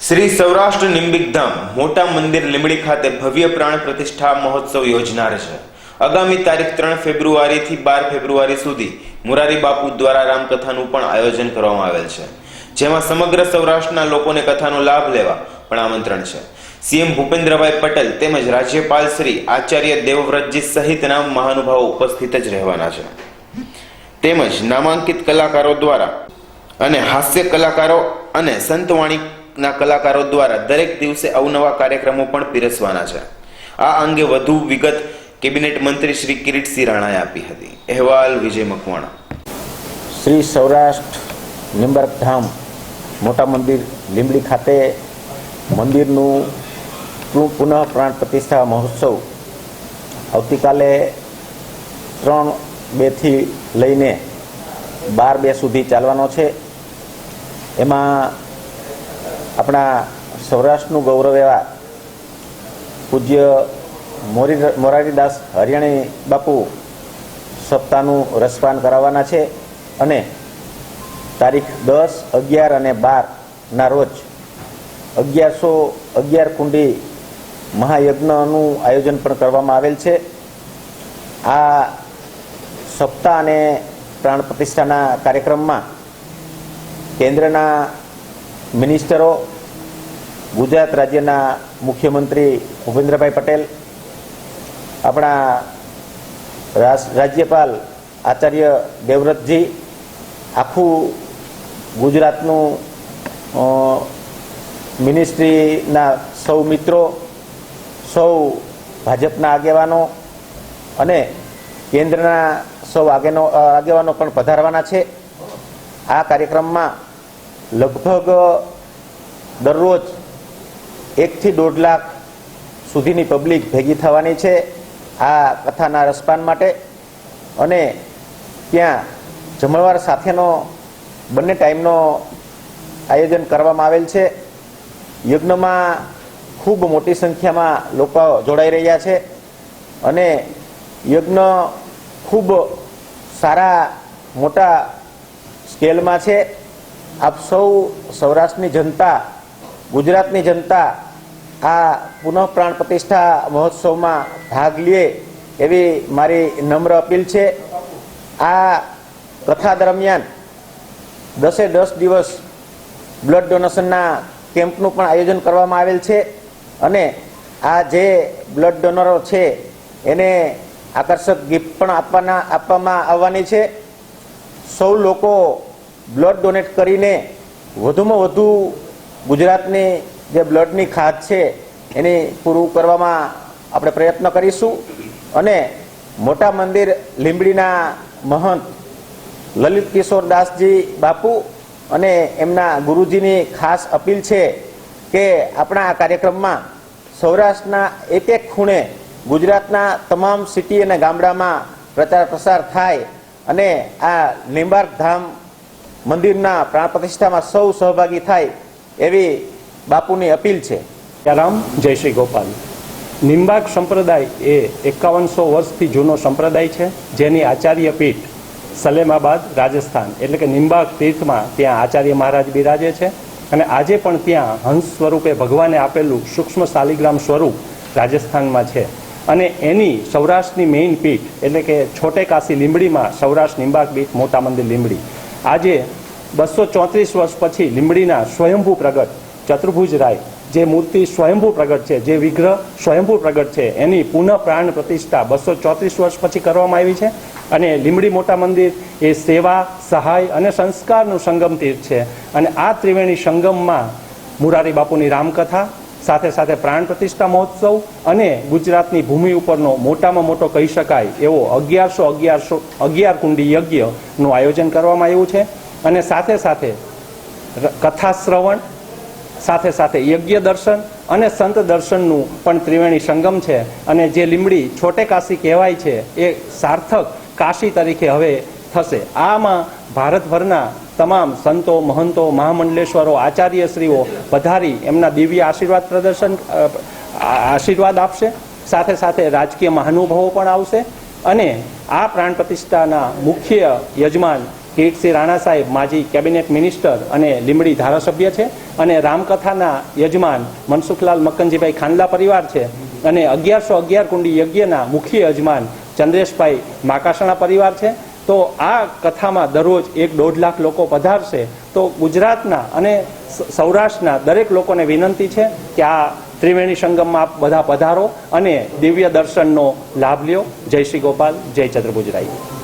શ્રી સૌરાષ્ટ્ર નિંબિક ધામ મોટા મંદિર લીંબડી ખાતે ભવ્ય પ્રાણ પ્રતિષ્ઠા મહોત્સવ યોજનાર છે. આગામી તારીખ ત્રણ ફેબ્રુઆરીથી બાર ફેબ્રુઆરી સુધી મુરારી બાપુ દ્વારા રામકથાનું પણ આયોજન કરવામાં આવેલ છે. જેમાં સમગ્ર સૌરાષ્ટ્રના લોકોને કથાનો લાભ લેવા પણ આમંત્રણ છે. સીએમ ભૂપેન્દ્રભાઈ પટેલ તેમજ રાજ્યપાલ શ્રી આચાર્ય દેવવ્રતજી સહિતના મહાનુભાવો ઉપસ્થિત જ રહેવાના છે. તેમજ નામાંકિત કલાકારો દ્વારા અને હાસ્ય કલાકારો અને સંતવાણીના કલાકારો દ્વારા દરેક દિવસે અવનવા કાર્યક્રમો પણ પીરસવાના છે. આ અંગે વધુ વિગત કેબિનેટ મંત્રી શ્રી કિરીટસિંહ રાણાએ આપી હતી. અહેવાલ વિજય મકવાણા. શ્રી સૌરાષ્ટ્ર નિંબર્ક ધામ મોટા મંદિર લીંબડી ખાતે મંદિરનું પુનઃ પ્રાણ પ્રતિષ્ઠા મહોત્સવ આવતીકાલે ત્રણ બેથી લઈને બાર બે સુધી ચાલવાનો છે. એમાં આપણા સૌરાષ્ટ્રનું ગૌરવ એવા પૂજ્ય મોરી મોરારીદાસ હરિયાણી બાપુ સપ્તાહનું રસપાન કરાવવાના છે અને તારીખ દસ, અગિયાર અને બારના રોજ અગિયારસો અગિયાર કુંડી મહાયજ્ઞનું આયોજન પણ કરવામાં આવેલ છે. આ સપ્તાહ અને પ્રાણ પ્રતિષ્ઠાના કાર્યક્રમમાં કેન્દ્રના મિનિસ્ટરો, ગુજરાત રાજ્યના મુખ્યમંત્રી ભૂપેન્દ્રભાઈ પટેલ, આપણા રાજ્યપાલ આચાર્ય દેવવ્રતજી, આખું ગુજરાતનું મિનિસ્ટ્રીના સૌ મિત્રો, સૌ ભાજપના આગેવાનો અને કેન્દ્રના સૌ આગેનો આગેવાનો પણ પધારવાના છે. આ કાર્યક્રમમાં લગભગ દરરોજ એકથી દોઢ લાખ સુધીની પબ્લિક ભેગી થવાની છે આ કથાના રસપાન માટે. અને ત્યાં જમણવાર સાથેનો બંને ટાઈમનો આયોજન કરવામાં આવેલ છે. યજ્ઞમાં ખૂબ મોટી સંખ્યામાં લોકો જોડાઈ રહ્યા છે અને યજ્ઞ ખૂબ સારા મોટા સ્કેલમાં છે. આપ સૌ સૌરાષ્ટ્રની જનતા, ગુજરાતની જનતા આ પુનઃ પ્રાણ પ્રતિષ્ઠા મહોત્સવમાં ભાગ લે એવી મારી નમ્ર અપીલ છે. આ કથા દરમિયાન દસે દસ દિવસ બ્લડ ડોનેશનના કેમ્પનું પણ આયોજન કરવામાં આવેલ છે અને આ જે બ્લડ ડોનરો છે એને આકર્ષક ગિફ્ટ પણ આપવાના આપવામાં આવવાની છે. સૌ લોકો બ્લડ ડોનેટ કરીને વધુમાં વધુ ગુજરાતની જે બ્લડની ખાત છે, એની પૂરું કરવામાં આપણે પ્રયત્ન કરીશું. અને મોટા મંદિર લીંબડીના મહંત લલિત કિશોર દાસજી બાપુ અને એમના ગુરુજીની ખાસ અપીલ છે કે આપણા આ કાર્યક્રમમાં સૌરાષ્ટ્રના એક એક ખૂણે ગુજરાતના તમામ સિટી અને ગામડામાં પ્રચાર પ્રસાર થાય અને આ લીંબાર્ક ધામ મંદિરના પ્રાણ પ્રતિષ્ઠામાં સૌ સહભાગી થાય એવી બાપુની અપીલ છે. રામ, જય શ્રી ગોપાલ. નિંબાક સંપ્રદાય એ એકાવનસો વર્ષથી જૂનો સંપ્રદાય છે, જેની આચાર્ય પીઠ સલેમાબાદ, રાજસ્થાન, એટલે કે નિંબાક તીર્થમાં ત્યાં આચાર્ય મહારાજ બિરાજે છે અને આજે પણ ત્યાં હંસ સ્વરૂપે ભગવાને આપેલું સૂક્ષ્મ શાલિગ્રામ સ્વરૂપ રાજસ્થાનમાં છે. અને એની સૌરાષ્ટ્રની મેઇન પીઠ, એટલે કે છોટે કાશી લીંબડીમાં સૌરાષ્ટ્ર નિંબાક પીઠ, મોટા મંદિર લીંબડી. આજે બસો ચોત્રીસ વર્ષ પછી લીંબડીના સ્વયંભૂ પ્રગટ ચતુર્ભુજ રાય, જે મૂર્તિ સ્વયંભૂ પ્રગટ છે, જે વિગ્રહ સ્વયંભૂ પ્રગટ છે, એની પુનઃ પ્રાણ પ્રતિષ્ઠા બસો ચોત્રીસ વર્ષ પછી કરવામાં આવી છે. અને લીંબડી મોટા મંદિર એ સેવા, સહાય અને સંસ્કારનું સંગમ તીર્થ છે. અને આ ત્રિવેણી સંગમમાં મુરારી બાપુની રામકથા સાથે સાથે પ્રાણ પ્રતિષ્ઠા મહોત્સવ અને ગુજરાતની ભૂમિ ઉપરનો મોટામાં મોટો કહી શકાય એવો અગિયારસો અગિયારસો અગિયાર કુંડી યજ્ઞનું આયોજન કરવામાં આવ્યું છે. અને સાથે સાથે કથા શ્રવણ, સાથે સાથે યજ્ઞ દર્શન અને સંત દર્શનનું પણ ત્રિવેણી સંગમ છે. અને જે લીંબડી છોટે કાશી કહેવાય છે એ સાર્થક કાશી તરીકે હવે થશે. આમાં ભારતભરના તમામ સંતો, મહંતો, મહામંડલેશ્વરો, આચાર્યશ્રીઓ પધારી એમના દિવ્ય આશીર્વાદ પ્રદર્શન આશીર્વાદ આપશે. સાથે સાથે રાજકીય મહાનુભાવો પણ આવશે. અને આ પ્રાણ પ્રતિષ્ઠાના મુખ્ય યજમાન કિરીટસિંહ રાણા સાહેબ, માજી કેબિનેટ મિનિસ્ટર અને લીમડી ધારાસભ્ય છે અને રામકથાના યજમાન મનસુખલાલ મક્કનજીભાઈ ખાનલા પરિવાર છે અને અગિયારસો અગિયાર કુંડી યજ્ઞના મુખ્ય યજમાન ચંદ્રેશભાઈ માકાસણા પરિવાર છે. તો આ કથામાં દરરોજ એક દોઢ લાખ લોકો પધારશે. તો ગુજરાતના અને સૌરાષ્ટ્રના દરેક લોકોને વિનંતી છે કે આ ત્રિવેણી સંગમમાં આપ બધા પધારો અને દિવ્ય દર્શનનો લાભ લ્યો. જય શ્રી ગોપાલ, જય ચંદ્રભુજરાઈ